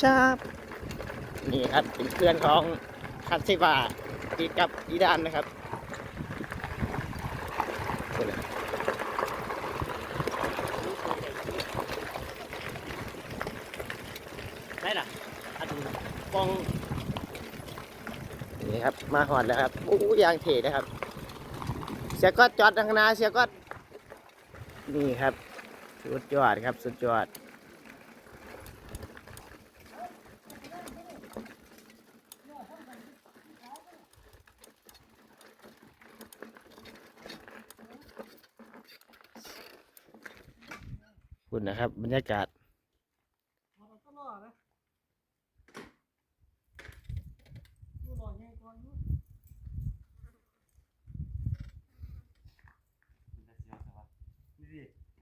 ชาบนี่ครับเป็นเพื่อนของคัตเซบาอีกกับอีดานนะครับนี่แหละได้ล่ะอันปองนี่ครับ มาหอดแล้วครับโอ้ยยางเทนะครับ เสียก็จอดทางหนาเสียก็นี่ครับ สุดยอดครับ สุดยอด คุณนะครับ บรรยากาศ